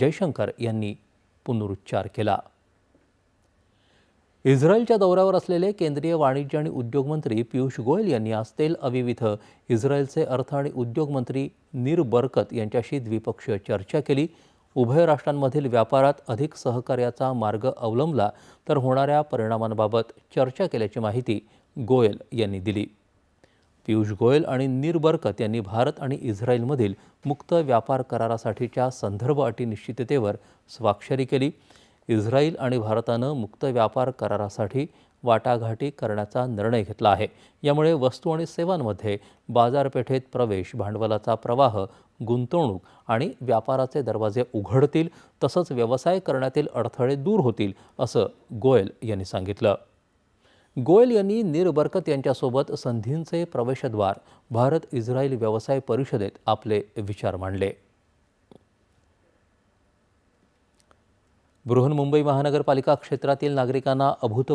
जयशंकर यांनी पुनरुच्चार केला. इस्रायलच्या दौऱ्यावर असलेले केंद्रीय वाणिज्य आणि उद्योग मंत्री पियुष गोयल यांनी आज तेल अविव इथं इस्रायलचे अर्थ आणि उद्योग मंत्री नीर बरकत यांच्याशी द्विपक्षीय चर्चा केली. उभय राष्ट्रांमधील व्यापारात अधिक सहकार्याचा मार्ग अवलंबला तर होणाऱ्या परिणामांबाबत चर्चा केल्याची माहिती गोयल यांनी दिली. पियुष गोयल आणि नीर बरकत यांनी भारत आणि इस्रायलमधील मुक्त व्यापार करारासाठीच्या संदर्भ अटी निश्चिततेवर स्वाक्षरी केली. इस्रायल आणि भारतानं मुक्त व्यापार करारासाठी वाटाघाटी करण्याचा निर्णय घेतला आहे. यामुळे वस्तू आणि सेवांमध्ये बाजारपेठेत प्रवेश भांडवलाचा प्रवाह गुंतवणूक आणि व्यापाराचे दरवाजे उघडतील तसंच व्यवसाय करण्यातील अडथळे दूर होतील असं गोयल यांनी सांगितलं. गोयल यांनी नीर बरकत यांच्यासोबत संधींचे प्रवेशद्वार भारत इस्रायल व्यवसाय परिषदेत आपले विचार मांडले. बृहन्मुंबई महानगरपालिका क्षेत्रातील नागरिकांना अभूतपूर्व